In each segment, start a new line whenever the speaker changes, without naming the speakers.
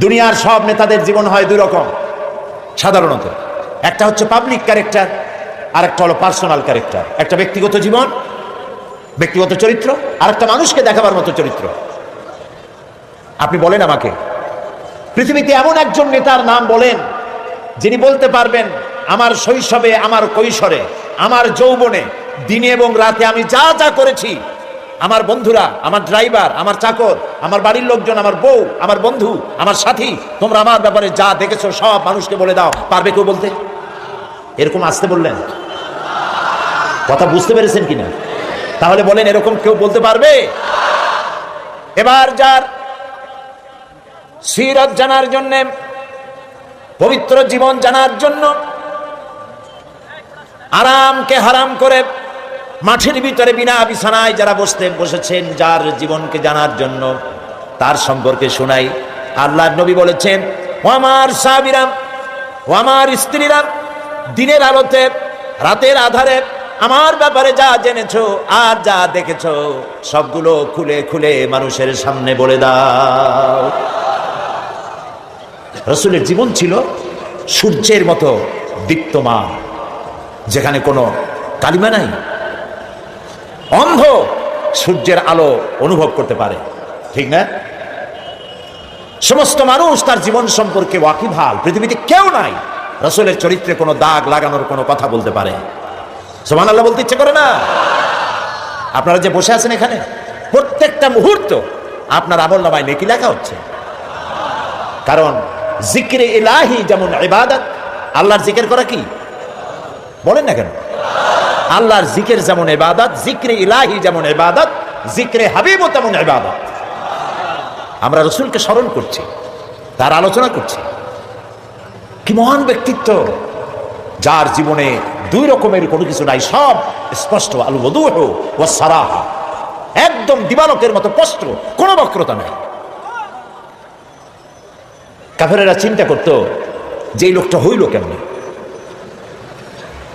দুনিয়ার সব নেতাদের জীবন হয় দুই রকম। সাধারণত। একটা হচ্ছে পাবলিক ক্যারেক্টার আর একটা হলো পার্সোনাল ক্যারেক্টার একটা ব্যক্তিগত জীবন, ব্যক্তিগত চরিত্র আর একটা মানুষকে দেখাবার মতো চরিত্র। আপনি বলেন আমাকে, পৃথিবীতে এমন একজন নেতার নাম বলেন, যিনি বলতে পারবেন, আমার শৈশবে, আমার কৈশোরে, আমার যৌবনে, দিনে এবং রাতে আমি যা যা করেছি আমার বন্ধুরা, আমার ড্রাইভার আমার চাকর, আমার বাড়ির লোকজন, আমার বউ, আমার বন্ধু, আমার সাথী, তোমরা আমার ব্যাপারে যা দেখেছ, সব মানুষকে বলে দাও। পারবে কেউ বলতে? এরকম আসতে বললেন। কথা বুঝতে পেরেছেন কিনা? তাহলে বলেন, এরকম কেউ বলতে পারবে? এবার যার সিরত জানার জন্যে, পবিত্র জীবন জানার জন্য, আরামকে হারাম করে মাঠের ভিতরে বিনা বিছানায় যারা বসতে বসেছেন, যার জীবনকে জানার জন্য তার সম্পর্কে শোনাই। আল্লাহ নবী বলেছেন, ও আমার সাবিরাম ও আমার স্ত্রীরাম দিনের আলোতে, রাতের আধারে আমার ব্যাপারে যা জেনেছো আর যা দেখেছ, সবগুলো খুলে খুলে মানুষের সামনে বলে দাও। রসুলের জীবন ছিল সূর্যের মতো দীপ্তমান, যেখানে কোনো কালিমা নাই অন্ধ সূর্যের আলো অনুভব করতে পারে। ঠিক না? সমস্ত মানুষ তার জীবন সম্পর্কে ওয়াকিভাল পৃথিবীতে কেউ নাই। রসুলের চরিত্রে কোনো দাগ লাগানোর কোনো কথা বলতে পারে। সোমান আল্লাহ বলতে ইচ্ছে করে না? আপনারা যে বসে আছেন এখানে, প্রত্যেকটা মুহূর্ত আপনার আমল নামায় নেকি লেখা হচ্ছে। কারণ জিকিরে এলাহি যেমন ইবাদত, আল্লাহর জিকির করা কি? বলেন না কেন? আল্লাহর জিকের যেমন ইবাদত, জিক্রে ইলাহি যেমন এবাদত জিক্রে হাবিবও তেমন ইবাদত। আমরা রসুলকে স্মরণ করছি, তার আলোচনা করছি। কি মহান ব্যক্তিত্ব, যার জীবনে দুই রকমের কোনো কিছু নাই, সব স্পষ্ট আলু বধু ও সারাহা। একদম দিবালকের মতো স্পষ্ট, কোনো বক্রতা নাই। কাফেরেরা চিন্তা করত, যে লোকটা হইল কেমনে?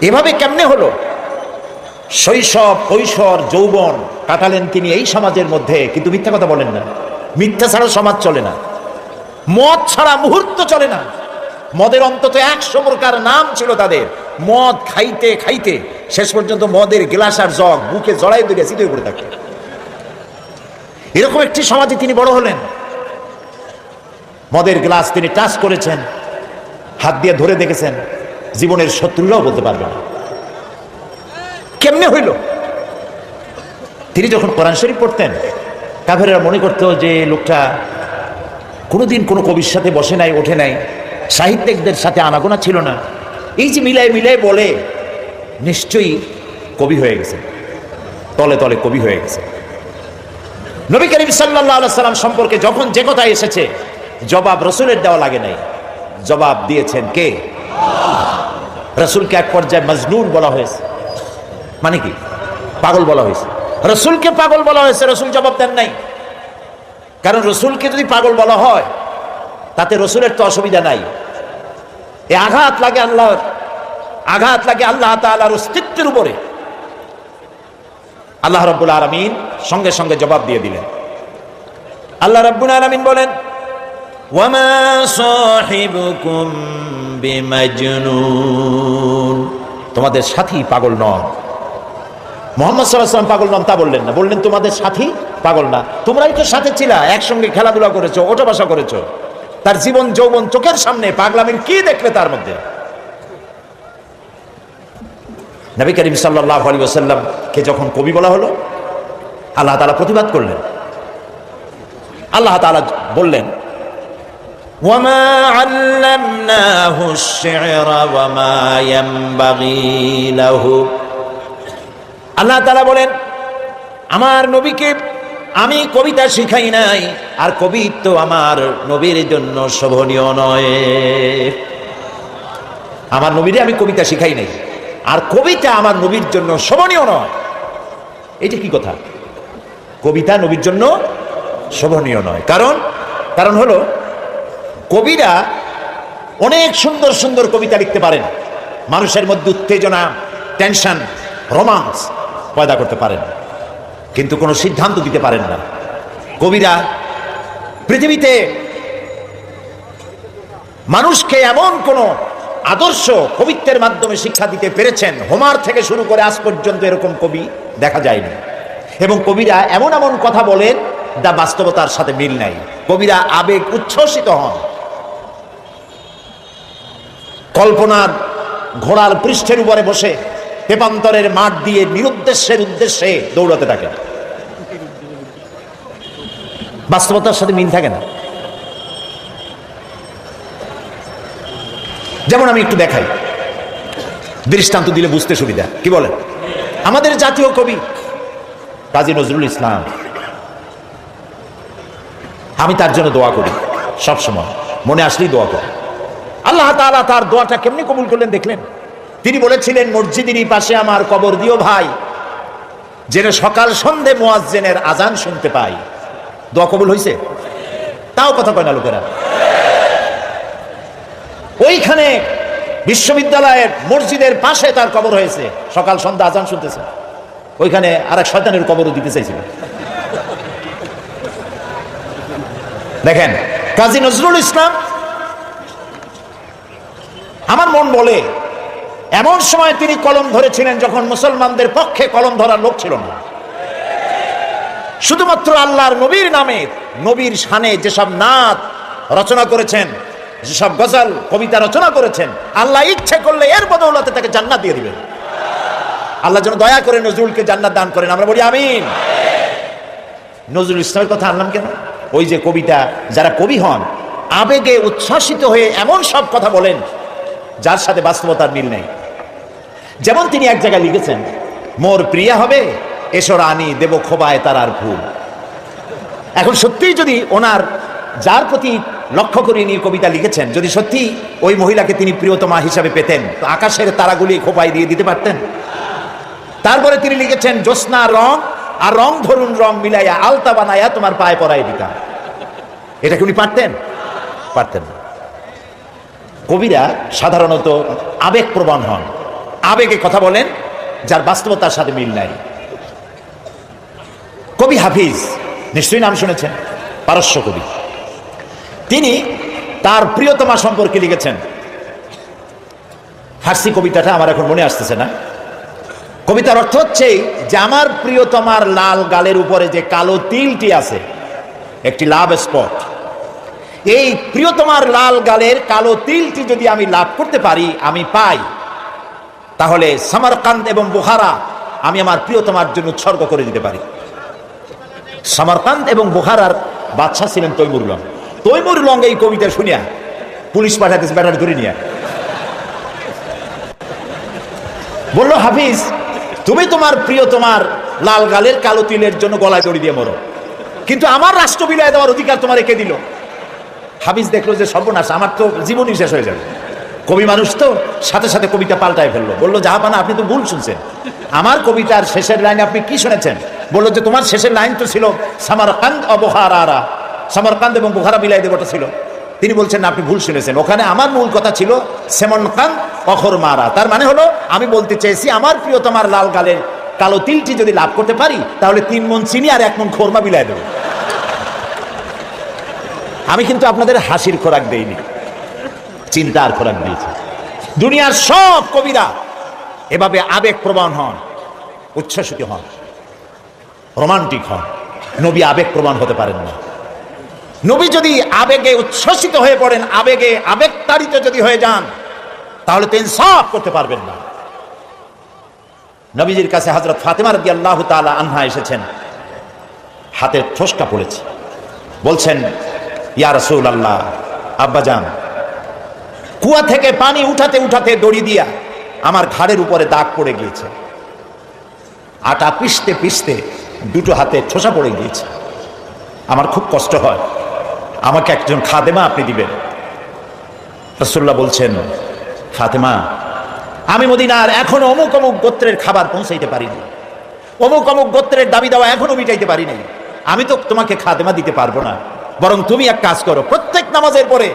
এভাবে কেমনে হলো? শৈশব, কৈশোর, যৌবন কাটালেন তিনি এই সমাজের মধ্যে, কিন্তু মিথ্যা কথা বলেন না। মিথ্যা ছাড়া সমাজ চলে না। মদ ছাড়া মুহূর্ত চলে না। মদের অন্তত একশো প্রকার নাম ছিল তাদের। মদ খাইতে খাইতে শেষ পর্যন্ত মদের গ্লাস আর জগ বুকে জড়াই দিলে সিধে করে থাকে। এরকম একটি সমাজে তিনি বড় হলেন। মদের গ্লাস তিনি টাচ করেছেন। হাত দিয়ে ধরে দেখেছেন। জীবনের শত্রুরাও বলতে পারবে না। কেমনে হইল? তিনি যখন কোরআন শরীফ পড়তেন কাফেরা মনে করতো যে লোকটা কোনোদিন কোনো কবির সাথে বসে নাই, ওঠে নাই। সাহিত্যিকদের সাথে আনাগোনা ছিল না। এই যে মিলাই মিলাই বলে, নিশ্চয়ই কবি হয়ে গেছে। তলে তলে কবি হয়ে গেছে। নবী করিম সাল্লাহ সাল্লাম সম্পর্কে যখন যে কথা এসেছে, জবাব রসুলের দেওয়া লাগে নাই। জবাব দিয়েছেন কে? রসুলকে এক পর্যায়ে মজনুন বলা হয়েছে। মানে কি পাগল বলা হয়েছে রসুলকে পাগল বলা হয়েছে রসুল জবাব দেন নাই কারণ রসুলকে যদি পাগল বলা হয় তাতে রসুলের তো অসুবিধা নাই এ আঘাত লাগে আল্লাহর আঘাত লাগে আল্লাহ তালার অস্তিত্বের উপরে আল্লাহ রব্বুল আলমিন সঙ্গে সঙ্গে জবাব দিয়ে দিলেন আল্লাহ রব্বুল আলমিন বলেন
وما صاحبكم بمجنون
তোমাদের সাথী পাগল নন মোহাম্মদ সাল্লাহাম পাগল নন তা বললেন না বললেন তোমাদের সাথী পাগল না তোমরাই তো সাথে ছিলা একসঙ্গে খেলাধুলা করেছো ওটা বাসা করেছো তার জীবন যৌবন চোখের সামনে পাগলামির কি দেখলে তার মধ্যে নবী করিম সাল্লাহ আলী ওসাল্লামকে যখন কবি বলা হলো আল্লাহ তালা প্রতিবাদ করলেন আল্লাহ তালা বললেন
وما علمناه الشعر وما ينبغي له
আল্লাহ তালা বলেন, আমার নবীকে আমি কবিতা শিখাই নাই, আর কবিত্ব আমার নবীর জন্য শোভনীয় নয়। আমার নবীরে আমি কবিতা শিখাই নাই, আর কবিতা আমার নবীর জন্য শোভনীয় নয়। এটা কি কথা? কবিতা নবীর জন্য শোভনীয় নয়। কারণ কারণ হলো, কবিরা অনেক সুন্দর সুন্দর কবিতা লিখতে পারেন। মানুষের মধ্যে উত্তেজনা, টেনশন, রোমান্স পয়দা করতে পারেন। কিন্তু কোনো সিদ্ধান্ত দিতে পারেন না। কবিরা পৃথিবীতে মানুষকে এমন কোন আদর্শ কবিত্বের মাধ্যমে শিক্ষা দিতে পেরেছেন, হোমার থেকে শুরু করে আজ পর্যন্ত এরকম কবি দেখা যায়নি। এবং কবিরা এমন এমন কথা বলেন যা বাস্তবতার সাথে মিল নাই। কবিরা আবেগ উচ্ছ্বসিত হন। কল্পনার ঘোড়ার পৃষ্ঠের উপরে বসে তেপান্তরের মাঠ দিয়ে নিরুদ্দেশ্যের উদ্দেশ্যে দৌড়াতে থাকেন বাস্তবতার সাথে মিল থাকে না। যেমন আমি একটু দেখাই। দৃষ্টান্ত দিলে বুঝতে সুবিধা। কি বলেন? আমাদের জাতীয় কবি কাজী নজরুল ইসলাম। আমি তার জন্য দোয়া করি সব সময় মনে আসলেই দোয়া করি। আল্লাহ তাআলা তার দোয়াটা কেমনি কবুল করলেন দেখলেন? তিনি বলেছিলেন মসজিদেরই পাশে আমার কবর দিও ভাই। যেন সকাল সন্ধে মোয়াজ্জেনের আজান শুনতে পাই। দোয়া কবুল হয়েছে তাও কথা কয় না লোকেরা। ওইখানে বিশ্ববিদ্যালয়ের মসজিদের পাশে তার কবর হয়েছে। সকাল সন্ধ্যা আজান শুনতেছে। ওইখানে আর এক শয়তানের কবরও দিতে চাইছিল। দেখেন, কাজী নজরুল ইসলাম, আমার মন বলে এমন সময় তিনি কলম ধরেছিলেন যখন মুসলমানদের পক্ষে কলম ধরার লোক ছিল না। শুধুমাত্র আল্লাহর নবীর নামে, নবীর শানে যেসব নাত রচনা করেছেন, যেসব গজল, কবিতা রচনা করেছেন, আল্লাহ ইচ্ছে করলে এর বদৌলতে তাকে জান্নাত দিয়ে দিবেন। আল্লাহ যেন দয়া করে নজরুলকে জান্নাত দান করেন, আমরা বলি আমিন। নজরুল ইসলামের কথা আনলাম কেন? ওই যে কবিতা, যারা কবি হন, আবেগে উচ্ছ্বাসিত হয়ে এমন সব কথা বলেন, যার সাথে বাস্তবতার মিল নেই। যেমন তিনি এক জায়গায় লিখেছেন, মোর প্রিয়া হবে, এসো রানী দেব খোবায় তারার ভুল এখন সত্যিই যদি ওনার যার প্রতি লক্ষ্য করে নিয়ে কবিতা লিখেছেন, যদি সত্যি ওই মহিলাকে তিনি প্রিয়তমা হিসাবে পেতেন, তো আকাশের তারাগুলি খোপায় দিয়ে দিতে পারতেন। তারপরে তিনি লিখেছেন, জ্যোৎস্না রং আর রং ধরুন রং মিলাইয়া আলতা বানাইয়া তোমার পায়ে পরাই দিতা এটা কি উনি পারতেন? পারতেন কবিরা সাধারণত আবেগ প্রবণ হন। আবেগে কথা বলেন, যার বাস্তবতার সাথে মিল নাই। কবি হাফিজ, নিশ্চয়ই নাম শুনেছেন, পারস্য কবি। তিনি তার প্রিয়তমা সম্পর্কে লিখেছেন। ফার্সি কবিতাটা আমার এখন মনে আসতেছে না। কবিতার অর্থ হচ্ছে যে আমার প্রিয়তমার লাল গালের উপরে যে কালো তিলটি আছে, একটি লাভ স্পট। এই প্রিয়তমার লাল গালের কালো তিলটি যদি আমি লাভ করতে পারি, আমি পাই। তাহলে সামারকান্দ এবং বুহারা আমি আমার প্রিয়তমার জন্য উৎসর্গ করে দিতে পারি। সামারকান্দ এবং বুহারার বাদশাহ ছিলেন তৈমুর লং। তৈমুর লং এই কবিতা শুনিয়া, পুলিশ পাঠাতেছে ব্যাটার ধরে নিয়ে। বলল, হাফিজ, তুমি তোমার প্রিয় তোমার লাল গালের কালো তিলের জন্য গলায় দড়ি দিয়ে মরো। কিন্তু আমার রাষ্ট্র বিলয় দেওয়ার অধিকার তোমার রেখে দিল। হাফিজ দেখল যে সর্বনাশ, আমার তো জীবনই শেষ হয়ে যাবে। কবি মানুষ তো, সাথে সাথে কবিতা পাল্টায় ফেলল। বলল জাহাপানা আপনি তো ভুল শুনছেন। আমার কবিতার শেষের লাইন আপনি কি শুনেছেন? বলল যে, তোমার শেষের লাইন তো ছিল, সামারকান্দ অবহারা সামারকান্দ এবং বুহারা বিলাই দেবটা ছিল। তিনি বলছেন আপনি ভুল শুনেছেন। ওখানে আমার মূল কথা ছিল সেমন খান অখর মারা। তার মানে হলো, আমি বলতে চেয়েছি, আমার প্রিয় তোমার লাল গালের কালো তিলটি যদি লাভ করতে পারি, তাহলে তিন মন চিনি আর এক মন খোরমা বিলাই দেবো। আমি কিন্তু আপনাদের হাসির খোরাক দেইনি। চিন্তার খোরাক দিয়েছি দুনিয়ার সব কবিরা এভাবে আবেগ প্রবণ হন, উচ্ছ্বসিত হন, রোমান্টিক হন। নবী আবেগ প্রবণ হতে পারেন না। নবী যদি আবেগে উচ্ছ্বসিত হয়ে পড়েন, আবেগে আবেগতাড়িত যদি হয়ে যান, তাহলে তো ইনসাফ করতে পারবেন না। নবীজির কাছে হজরত ফাতেমা রদি আল্লাহ তালা আনহা এসেছেন। হাতের ঠোসকা পড়েছে। বলছেন, ইয়া রসুল আল্লাহ আব্বাজান কুয়া থেকে পানি উঠাতে উঠাতে দড়ি দিয়া আমার ঘাড়ের উপরে দাগ পড়ে গিয়েছে। আটা পিষতে পিষতে দুটো হাতে ঠোসা পড়ে গিয়েছে। আমার খুব কষ্ট হয়। আমাকে একজন খাদেমা আপনি দিবেন। রসুল্লাহ বলছেন, ফাতেমা, আমি মদিনার এখনও অমুক অমুক গোত্রের খাবার পৌঁছাইতে পারিনি। অমুক অমুক গোত্রের দাবি দেওয়া এখনও মিটাইতে পারিনি। আমি তো তোমাকে খাদেমা দিতে পারব না। বরং তুমি এক কাজ করো, প্রত্যেক নামাজের পরে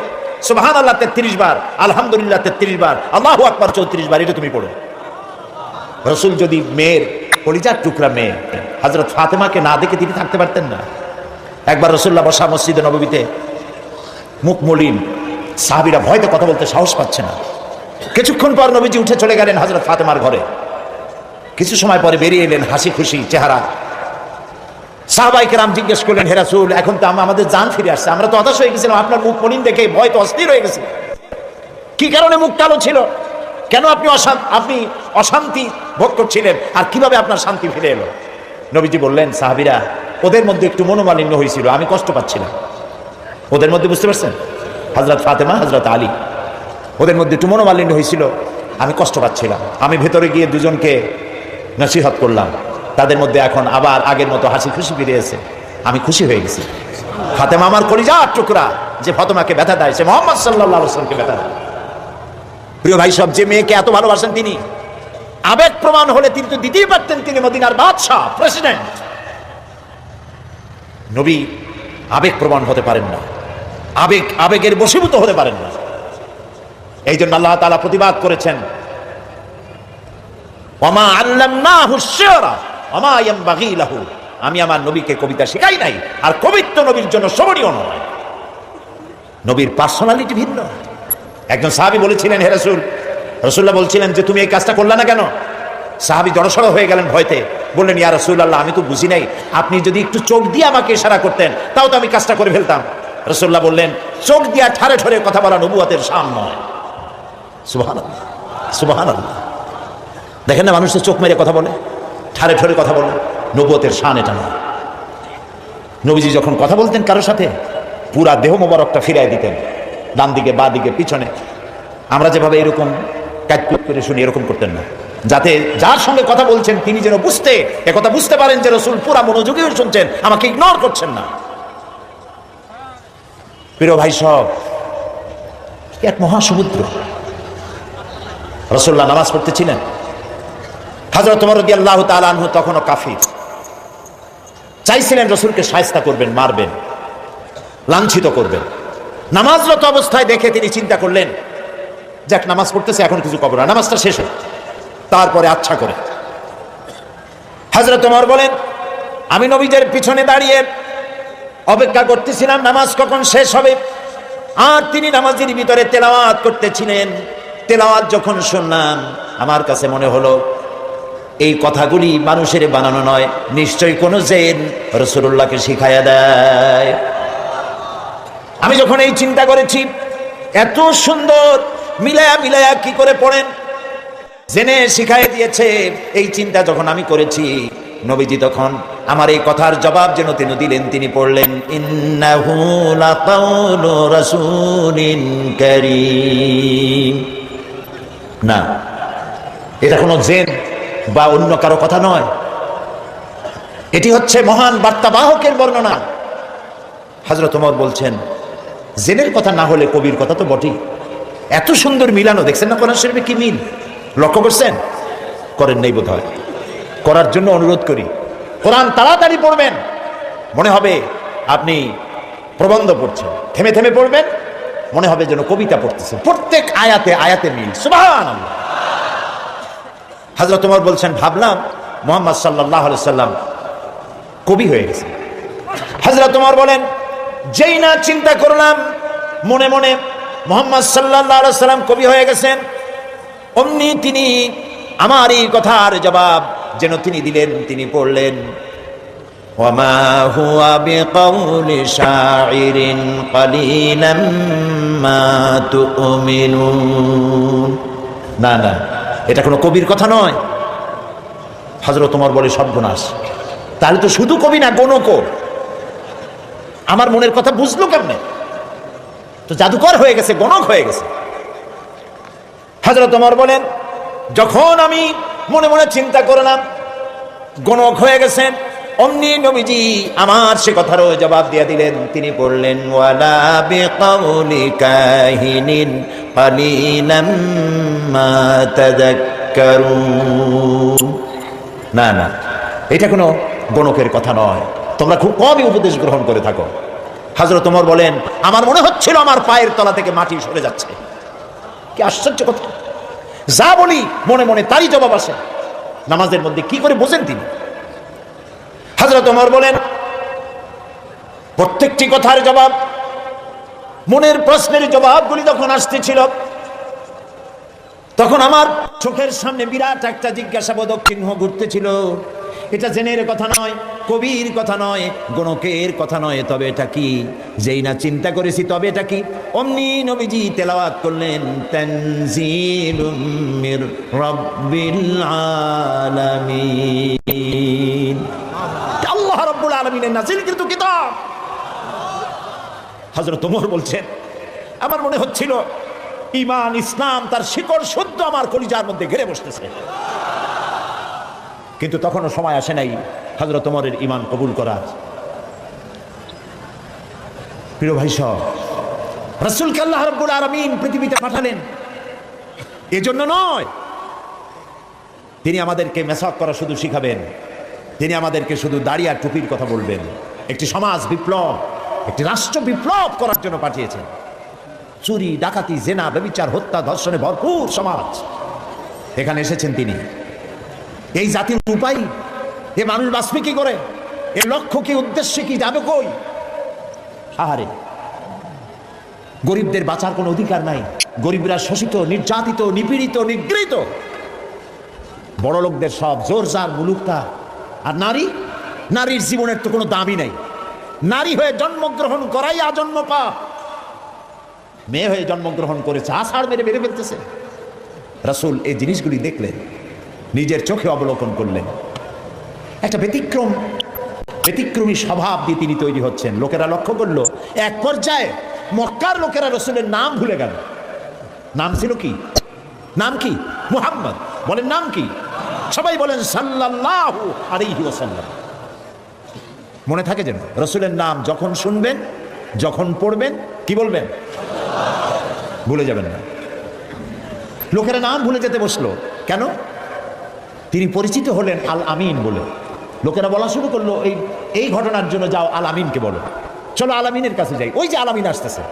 সুবহান আল্লাহ তেত্রিশ বার, আলহামদুলিল্লাহ তেত্রিশ বার, আল্লাহ আকবার চৌত্রিশ বার, এটা তুমি পড়ো। রসুল যদি মেয়ের কলিজার টুকরা মেয়ে হজরত ফাতেমাকে না দেখে তিনি থাকতে পারতেন না। একবার রসুল্লাহ বসা মসজিদে নবীতে মুখ মলিন, সাহাবিরা ভয়তে কথা বলতে সাহস পাচ্ছে না। কিছুক্ষণ পর নবীজি উঠে চলে গেলেন হজরত ফাতেমার ঘরে। কিছু সময় পরে বেরিয়ে এলেন হাসি খুশি চেহারা সাহবাইকে রাম জিজ্ঞেস করলেন হেরাসুল এখন তো আমাদের জান ফিরে আসছে। আমরা তো হতাশ হয়ে গেছিলাম, আপনার মুখ মলিন দেখে ভয় তো অস্থির হয়ে গেছে। কি কারণে মুখ কালো ছিল? কেন আপনি আপনি অশান্তি ভোগ করছিলেন? আর কীভাবে আপনার শান্তি ফিরে এলো? নবীজি বললেন, সাহাবিরা, ওদের মধ্যে একটু মনোমালিন্য হয়েছিল, আমি কষ্ট পাচ্ছিলাম। ওদের মধ্যে বুঝতে পারছেন? হজরত ফাতেমা হজরত আলী। ওদের মধ্যে একটু মনোমালিন্য হয়েছিল, আমি কষ্ট পাচ্ছিলাম। আমি ভেতরে গিয়ে দুজনকে নসিহত করলাম। তাদের মধ্যে এখন আবার আগের মতো হাসি খুশি ফিরে এসে আমি খুশি হয়ে গেছি। ফাতেমা আমার কলিজা টুকরা যে ফাতেমাকে ব্যথা দেয়, সে মোহাম্মদ সাল্লাহ সাল্লামকে ব্যথা দেয়। প্রিয় ভাই সব যে মেয়েকে এত ভালোবাসেন তিনি। আবেগ প্রমাণ হলে তিনি তো দিতেই পারতেন তিনি মদিনার বাদশাহ প্রেসিডেন্ট নবী, আবেগ প্রমাণ হতে পারেন না। আবেগ, আবেগের বশীভূত হতে পারেন না। এই জন্য আল্লাহ তালা প্রতিবাদ করেছেন। অমা আল্লাহ আমি আমার নবীকে কবিতা শেখাই নাই, আর কবিত্ব নবীর জন্য শোভনীয় নয়। নবীর পার্সোনালিটি ভিন্ন। একজন সাহাবি বলেছিলেন, হে রসুল রসুল্লাহ বলছিলেন যে তুমি এই কাজটা করলে না কেন? সাহাবি জড়সড় হয়ে গেলেন ভয়তে। বললেন, ইয়া রসুল্লাহ আমি তো বুঝি নাই। আপনি যদি একটু চোখ দিয়ে আমাকে ইশারা করতেন, তাও তো আমি কাজটা করে ফেলতাম। রসুল্লাহ বললেন, চোখ দিয়া ঠারে ঠরে কথা বলা নবুয়াতের সাম নয়। সুবাহান সুবাহান দেখেন না, মানুষের চোখ মেরে কথা বলে। ঠারে ঠরে কথা বলে নবুয়তের শান এটা নয়। নবীজি যখন কথা বলতেন কারোর সাথে, পুরা দেহ মোবারকটা ফিরাই দিতেন। ডান দিকে, বা দিকে, পিছনে। আমরা যেভাবে এরকম কাজকুট করে শুনি, এরকম করতেন না। যাতে যার সঙ্গে কথা বলছেন, তিনি যেন বুঝতে একথা বুঝতে পারেন যে রসুল পুরা মনোযোগী হয়ে শুনছেন, আমাকে ইগনোর করছেন না। প্রিয় ভাই সব এক মহাসমুদ্র? রসুল্লাহ নামাজ পড়তেছিলেন হাজরত তোমার রদি আল্লাহ তখনও কাফির। চাইছিলেন রসুলকে সায়স্তা করবেন, মারবেন, লাঞ্ছিত করবেন। নামাজরত অবস্থায় দেখে তিনি চিন্তা করলেন, যাক, নামাজ পড়তেছে, এখন কিছু কবর না, নামাজটা শেষ হোক। তারপরে আচ্ছা করে। হাজরত তোমার বলেন, আমি নবীজের পিছনে দাঁড়িয়ে অপেক্ষা করতেছিলাম, নামাজ কখন শেষ হবে? আর তিনি নামাজের ভিতরে তেলাওয়াত করতেছিলেন। তেলাওয়াত যখন শুনলাম, আমার কাছে মনে হলো এই কথাগুলি মানুষের বানানো নয়। নিশ্চয়ই কোনো জেন রসুল্লাহকে শিখাইয়া দেয়। আমি যখন এই চিন্তা করেছি, এত সুন্দর মিলায়া মিলায়া কি করে পড়েন? জেনে শিখাই দিয়েছে এই চিন্তা যখন আমি করেছি, নবীজি তখন আমার এই কথার জবাব যেন তিনি দিলেন, তিনি পড়লেন না, এটা কোনো জেন বা অন্য কারও কথা নয়। এটি হচ্ছে মহান বার্তাবাহকের বর্ণনা। হাজরত ওমর বলছেন, জেনের কথা না হলে কবির কথা তো বটেই। এত সুন্দর মিলানো, দেখছেন না কোরআন শরীফে কি মিল? লক্ষ্য করছেন? করেন নাই বোধ করার জন্য অনুরোধ করি। কোরআন তাড়াতাড়ি পড়বেন। মনে হবে আপনি প্রবন্ধ পড়ছেন। থেমে থেমে পড়বেন। মনে হবে যেন কবিতা পড়তেছেন। প্রত্যেক আয়াতে আয়াতে মিল। সুবহান হাজরত তোমার বলছেন, ভাবলাম মোহাম্মদ সাল্লাহ সাল্লাম কবি হয়ে গেছে হাজরত তোমার বলেন, যেই না চিন্তা করলাম, মনে মনে মোহাম্মদ সাল্লাহ সাল্লাম কবি হয়ে গেছেন, অমনি তিনি আমার এই কথার জবাব যেন তিনি দিলেন, তিনি পড়লেন না না এটা কোনো কবির কথা নয়। হজরত তোমার বলে সর্বনাশ। তাহলে তো শুধু কবি না গণকও আমার মনের কথা বুঝলো কেমনে? তো জাদুকর হয়ে গেছে গণক হয়ে গেছে। হাজরত তোমার বলেন, যখন আমি মনে মনে চিন্তা করলাম গণক হয়ে গেছেন অমনি নবীজি আমার সে কথারও জবাব দিয়ে দিলেন। তিনি বললেন, ওয়ালা বিকাউলি কাহিনিন কালিলাম মা তাযাক্কারুন। না না, এটা কোনো গণকের কথা নয়। তোমরা খুব কমই উপদেশ গ্রহণ করে থাকো। হাজরত তোমার বলেন, আমার মনে হচ্ছিল আমার পায়ের তলা থেকে মাটি সরে যাচ্ছে। কি আশ্চর্য কথা। যা বলি মনে মনে তারই জবাব আসে। নামাজের মধ্যে কি করে বোঝেন তিনি? হাজরত ওমর বলেন, প্রত্যেকটি কথার জবাব, মনের প্রশ্নের জবাবগুলি যখন আসতেছিল, তখন আমার চোখের সামনে বিরাট একটা জিজ্ঞাসাবোধক চিহ্ন ঘুরতেছিল। এটা জেনের কথা নয়, কবির কথা নয় গণকের কথা নয়, তবে এটা কি? যেই না চিন্তা করেছি তবে এটা কি? অমনি নবীজি তেলাওয়াত করলেন, তানজিলুম রাব্বিল আলামিন। আলামিনের নাজিল কিন্তু কিতাব। ওমর বলছেন, আমার মনে হচ্ছিল ইমান ইসলাম তার শিকড় শুদ্ধ আমার কলিজার মধ্যে ঘিরে বসতেছে। কিন্তু তখনও সময় আসে নাই হজরত ইমান কবুল করার। প্রিয় ভাই সব রসুলকে আল্লাহ রব্বুল পৃথিবীতে পাঠালেন। এজন্য নয়, তিনি আমাদেরকে মেসাক করা শুধু শিখাবেন। তিনি আমাদেরকে শুধু দাড়ি আর টুপির কথা বলবেন, একটি সমাজ বিপ্লব, একটি রাষ্ট্র বিপ্লব করার জন্য পাঠিয়েছেন। চুরি, ডাকাতি, জেনা, ব্যবিচার, হত্যা, ধর্ষণে ভরপুর সমাজ। এখানে এসেছেন তিনি। এই জাতির উপায়, এ মানুষ বাঁচবে কি করে? এর লক্ষ্য কি, উদ্দেশ্যে কি, যাবে কই? আহারে, গরিবদের বাঁচার কোনো অধিকার নাই। গরিবরা শোষিত, নির্যাতিত, নিপীড়িত, নিগৃহীত। বড় লোকদের সব জোর জার মুলুকতা আর নারী? নারীর জীবনের তো কোনো দামই নাই। নারী হয়ে জন্মগ্রহণ করাই আজন্ম পাপ। মেয়ে হয়ে জন্মগ্রহণ করেছে, আষাঢ় মেরে মেরে ফেলতেছে। রাসূল এই জিনিসগুলি দেখলেন, নিজের চোখে অবলোকন করলেন। একটা ব্যতিক্রম, ব্যতিক্রমী স্বভাব দিয়ে তিনি তৈরি হচ্ছেন। লোকেরা লক্ষ্য করল, এক পর্যায়ে মক্কার লোকেরা রসুলের নাম ভুলে গেল। নাম ছিল কি? নাম কি? মুহাম্মদ। বলেন, নাম কি? সবাই বলেন সাল্লাল্লাহু আলাইহি ওয়াসাল্লাম। মনে থাকে যেন রসুলের নাম যখন শুনবেন, যখন পড়বেন, কি বলবেন? ভুলে যাবেন না। লোকেরা নাম ভুলে যেতে বসল। কেন? তিনি পরিচিত হলেন আল আমিন বলে। লোকেরা বলা শুরু করল, এই এই ঘটনার জন্য যাও আল আমিনকে বলো। চলো আল আমিনের কাছে যাই। ওই যে আল আমিন আসতেছে।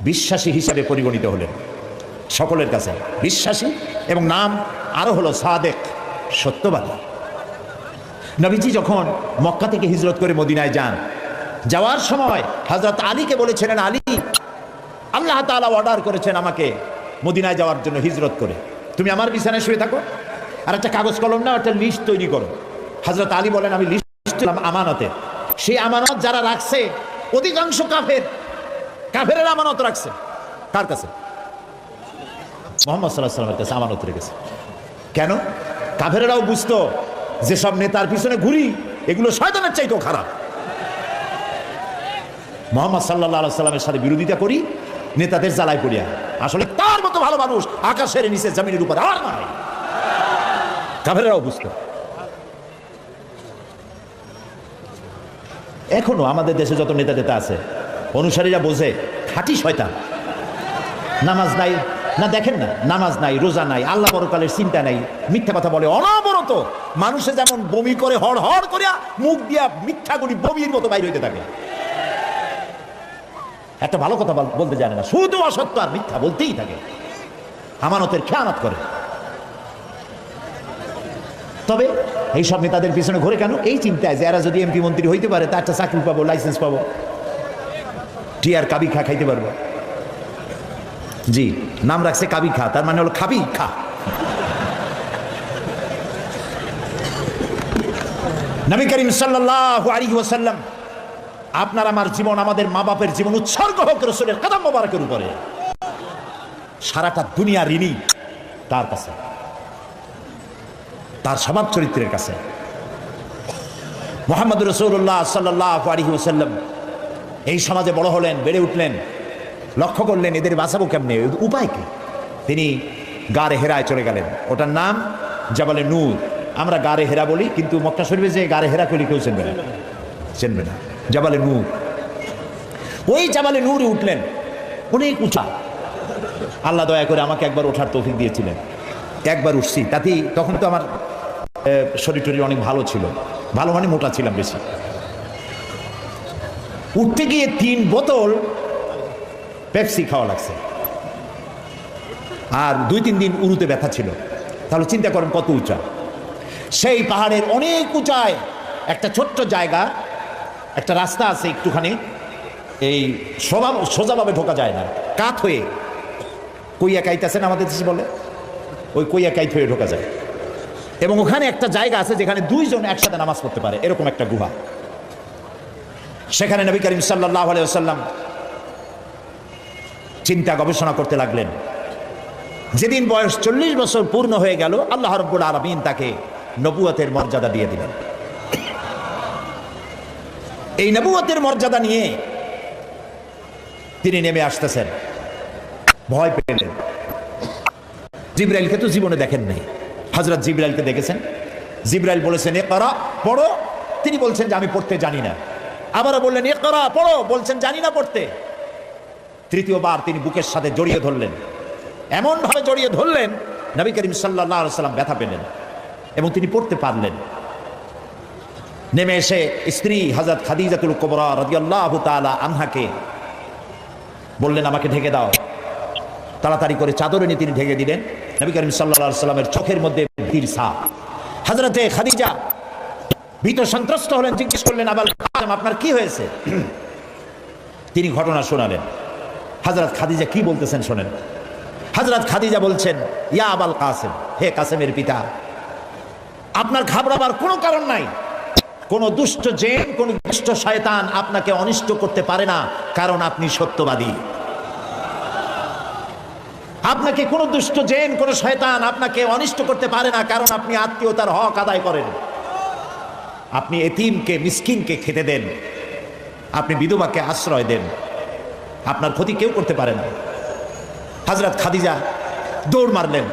বিশ্বাসী হিসাবে পরিগণিত হলেন। সকলের কাছে। বিশ্বাসী এবং নাম আরও হলো সাদেক সত্যবাদী। নবীজি যখন মক্কা থেকে হিজরত করে মদিনায় যান, যাওয়ার সময় হজরত আলীকে বলেছিলেন, আলী, আল্লাহ তাআলা অর্ডার করেছেন আমাকে মদিনায় যাওয়ার জন্য হিজরত করে। তুমি আমার বিছানায় শুয়ে থাকো আর একটা কাগজ কলম না একটা লিস্ট তৈরি করো। হজরত আলী বলেন, আমি লিস্ট আমানতের সেই আমানত যারা রাখছে, অধিকাংশ কাফের কাফের আমানত রাখছে। কার কাছে? মোহাম্মদ সাল্লাহ সাল্লামের কাছে আমানত রেখেছে। কেন? কাফেরেরাও বুঝতো যেসব নেতার পিছনে ঘুরি, এগুলো শয়তানের চাইতেও খারাপ। মোহাম্মদ সাল্লাহ সাল্লামের সাথে বিরোধিতা করি, নেতাদের জ্বালায় পড়িয়া আসলে তার মতো ভালো মানুষ আকাশের নিচে জমিনের উপর আর নাই। কাফেরাও বুঝতো। এখনও আমাদের দেশে যত নেতা নেতা আছে, অনুসারীরা বোঝে খাঁটি শয়তান। নামাজ নাই না, দেখেন না, নামাজ নাই, রোজা নাই, আল্লাহ পরকালের চিন্তা নাই, মিথ্যা কথা বলে, অনবরত মানুষে যেমন বমি করে, হড় হড় করিয়া মুখ দিয়া মিথ্যা মিথ্যাগুলি বমির মতো বাইর হইতে থাকে। একটা ভালো কথা বল- বলতে জানে না, শুধু অসত্য আর মিথ্যা বলতেই থাকে। আমানতের খেয়ানত করে। তবে এই সব নেতাদের পিছনে ঘুরে কেন? এই চিন্তায় যে এরা যদি এমপি মন্ত্রী হইতে পারে, তার একটা চাকরি পাবো লাইসেন্স পাবো টিয়ার কাবি খা খাইতে পারব। জি, নাম রাখছে কাবি খা, তার মানে হলো খাবি খা। নবী করিম ওয়াসাল্লাম, আপনার আমার জীবন, আমাদের মা বাপের জীবন উৎসর্গ হোক, রসুলের কদম মোবারকের উপরে। সারাটা দুনিয়া ঋণী তার কাছে। তার স্বভাব চরিত্রের কাছে। মোহাম্মদ রসুল্লাহ সাল্লাহ আলহি ওসাল্লাম এই সমাজে বড় হলেন, বেড়ে উঠলেন। লক্ষ্য করলেন এদের বাঁচাবো কেমনে? উপায় কি? তিনি গারে হেরায় চলে গেলেন। ওটার নাম জাবালে নূর। আমরা গারে হেরা বলি, কিন্তু মক্কা শরীফে যে গারে হেরা করি, কেউ চেনবে না। চেনবে না। জাবালে নূর। ওই জাবালে নূরে উঠলেন। অনেক উঁচা। আল্লাহ দয়া করে আমাকে একবার ওঠার তৌফিক দিয়েছিলেন। একবার উঠছি। তাতেই তখন তো আমার শরীর টরীর অনেক ভালো ছিল। ভালো মানে মোটা ছিলাম বেশি। উঠতে গিয়ে তিন বোতল পেপসি খাওয়া লাগছে। আর দুই, তিন দিন উরুতে ব্যথা ছিল। তাহলে চিন্তা করেন কত উঁচা। সেই পাহাড়ের অনেক উঁচায়, একটা ছোট্ট জায়গা, একটা রাস্তা আছে একটুখানি, এই সোজা সোজাভাবে ঢোকা যায় না। কাত হয়ে, কইয়া কাইতেছেন আমাদের দেশে বলে, ওই কইয়া কাইত হয়ে ঢোকা যায়। এবং ওখানে একটা জায়গা আছে যেখানে দুইজন একসাথে নামাজ পড়তে পারে, এরকম একটা গুহা। সেখানে নবী করিম সাল্লাহ আলাইসাল্লাম চিন্তা গবেষণা করতে লাগলেন। যেদিন বয়স চল্লিশ বছর পূর্ণ হয়ে গেল, আল্লাহ রব্বুল আলমিন তাকে নবুয়তের মর্যাদা দিয়ে দিলেন। এই নবুয়তের মর্যাদা নিয়ে তিনি নেমে আসতেছেন। ভয় পেলেন। জিব্রাইলকে তো জীবনে দেখেন নাই। হজরত জিব্রাইলকে দেখেছেন? জিব্রাইল বলেছেন এ করা পড়ো। তিনি বলছেন যে, আমি পড়তে জানি না। আবারও বললেন এ করা পড়ো। বলছেন, জানি না পড়তে। তৃতীয়বার তিনি বুকের সাথে জড়িয়ে ধরলেন। এমনভাবে জড়িয়ে ধরলেন, নবী করিম সাল্লাহ সাল্লাম ব্যথা পেলেন এবং তিনি পড়তে পারলেন। নেমে এসে স্ত্রী হজরত খাদিজাতুল কোবরা রাদিয়াল্লাহ তাআলা আনহাকে বললেন, আমাকে ঢেকে দাও। তাড়াতাড়ি করে চাদর এনে তিনি ঢেকে দিলেন। নবী করিম সাল্লাহ সাল্লামের চোখের মধ্যে ভীর সাপ হজরতে খাদিজা ভীত সন্ত্রস্ত হলেন, জিজ্ঞেস করলেন আবার আপনার কি হয়েছে? তিনি ঘটনা শোনালেন। হজরত খাদিজা কি বলতেছেন শোনেন। হজরত খাদিজা বলছেন, ইয়া আবাল কাসেম, হে কাসেমের পিতা, আপনার ঘাবড়াবার কোনো কারণ নাই। কোন দুষ্ট জেন, কোন দুষ্ট শয়তান আপনাকে অনিষ্ট করতে পারে না, কারণ আপনি সত্যবাদী। আপনাকে কোন দুষ্ট জেন, কোন শয়তান আপনাকে অনিষ্ট করতে পারে না, কারণ আপনি আত্মীয়তার হক আদায় করেন। আপনি এতিমকে, মিসকিনকে খেতে দেন। আপনি বিধবাকে আশ্রয় দেন। আপনার ক্ষতি কেউ করতে পারে না। হজরত খাদিজা দৌড় মারলেন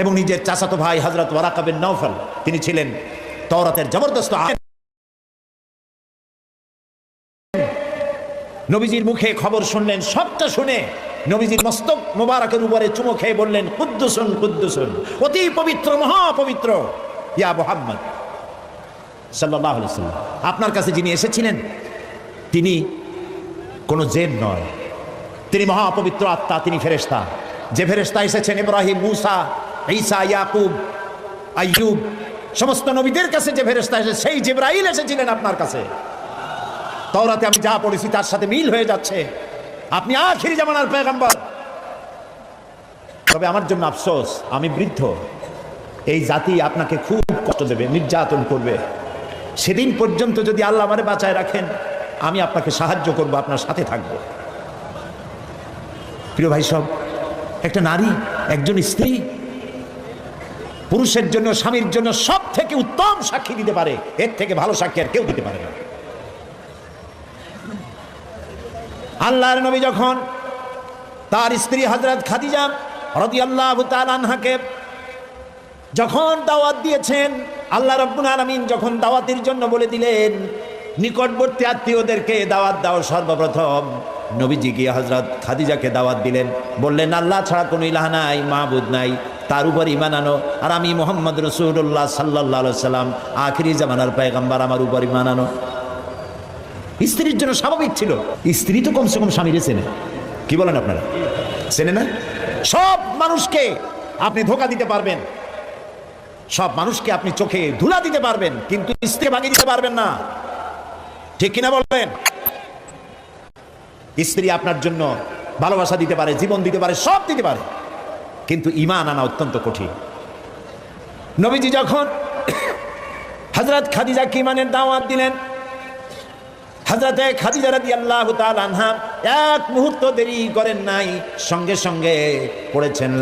এবং নিজের চাচাতো ভাই হজরত ওয়ারাকাবেন নৌফল তিনি ছিলেন তওরাতের জবরদস্ত। নবীজির মুখে খবর শুনলেন, সবটা শুনে নবীজির মস্তক মোবারকের উপরে চুমো খেয়ে বললেন, কুদ্দুসুন কুদ্দুসুন, অতি পবিত্র, মহাপবিত্র, ইয়া মোহাম্মদ সাল্লাহ আপনার কাছে যিনি এসেছিলেন, তিনি কোনো জেদ নয়। তিনি মহাপবিত্র আত্মা, তিনি ফেরেশতা। যে ফেরেশতা এসেছেন, ইব্রাহিম, মুসা, ঈসা, ইয়াকুব, আইয়ুব, সমস্ত নবীদের কাছে যে ফেরেশতা এসেছে, সেই জিব্রাইল এসেছিলেন আপনার কাছে। তওরাতে আমি যা পড়েছি তার সাথে মিল হয়ে যাচ্ছে। আপনি আখিরি জামানার পেগম্বর তবে আমার জন্য আফসোস, আমি বৃদ্ধ। এই জাতি আপনাকে খুব কষ্ট দেবে, নির্যাতন করবে। সেদিন পর্যন্ত যদি আল্লাহ আমারে বাঁচায় রাখেন, আমি আপনাকে সাহায্য করব, আপনার সাথে থাকব। প্রিয় ভাই সব, একটা নারী, একজন স্ত্রী, পুরুষের জন্য, স্বামীর জন্য সব থেকে উত্তম সাক্ষী দিতে পারে, এর থেকে ভালো সাক্ষী আর কেউ দিতে পারে না। আল্লাহর নবী যখন তার স্ত্রী হজরত খাদিজা রদি আল্লাহ আনহাকে যখন দাওয়াত দিয়েছেন, আল্লাহ রব্বুল আলমিন যখন দাওয়াতের জন্য বলে দিলেন নিকটবর্তী আত্মীয়দেরকে দাওয়াত দাও সর্বপ্রথম। নবীজি গিয়ে হজরত খাদিজাকে দাওয়াত দিলেন। বললেন, আল্লাহ ছাড়া কোনো ইলাহ নাই মাহবুদ নাই। তার উপর ইমান আনো। আর আমি মোহাম্মদ রসুল্লাহ সাল্লাহ সাল্লাম আখিরি জামানার পায়গাম্বার, আমার উপর ইমান আনো। স্ত্রীর জন্য স্বাভাবিক ছিল। স্ত্রী তো কমসে কম স্বামীরে চেনে। কি বলেন আপনারা? চেনে না? সব মানুষকে আপনি ধোকা দিতে পারবেন। সব মানুষকে আপনি চোখে ধুলা দিতে পারবেন, কিন্তু স্ত্রী ভাঙিয়ে দিতে পারবেন না। ঠিক কিনা বলবেন স্ত্রী আপনার জন্য ভালোবাসা দিতে পারে, জীবন দিতে পারে, সব দিতে পারে। কিন্তু ইমান আনা অত্যন্ত কঠিন। নবীজি যখন হজরত খাদিজাকে ইমানের দাওয়াত দিলেন? হাজরাতে খাদিজা রাদি আল্লাহ আনহা এক মুহূর্ত দেরি করেন নাই, সঙ্গে সঙ্গে পড়েছেন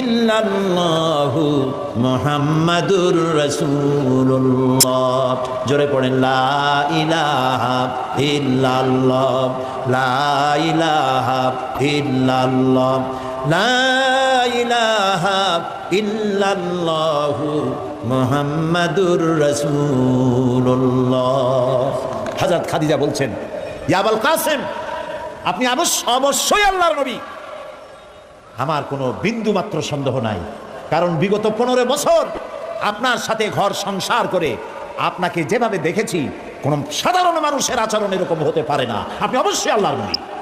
ইল্লাল্লাহু মুহাম্মাদুর রাসূলুল্লাহ। জোরে পড়েন, লা ইলাহা লা মোহাম্মদুর রসুল্লাহ হাজরত খাদিজা বলছেন ইয়াবাল কাসেম, আপনি অবশ্য অবশ্যই আল্লাহর নবী। আমার কোনো বিন্দু মাত্র সন্দেহ নাই। কারণ বিগত পনেরো বছর আপনার সাথে ঘর সংসার করে আপনাকে যেভাবে দেখেছি, কোন সাধারণ মানুষের আচরণ এরকম হতে পারে না। আপনি অবশ্যই আল্লাহর নবী।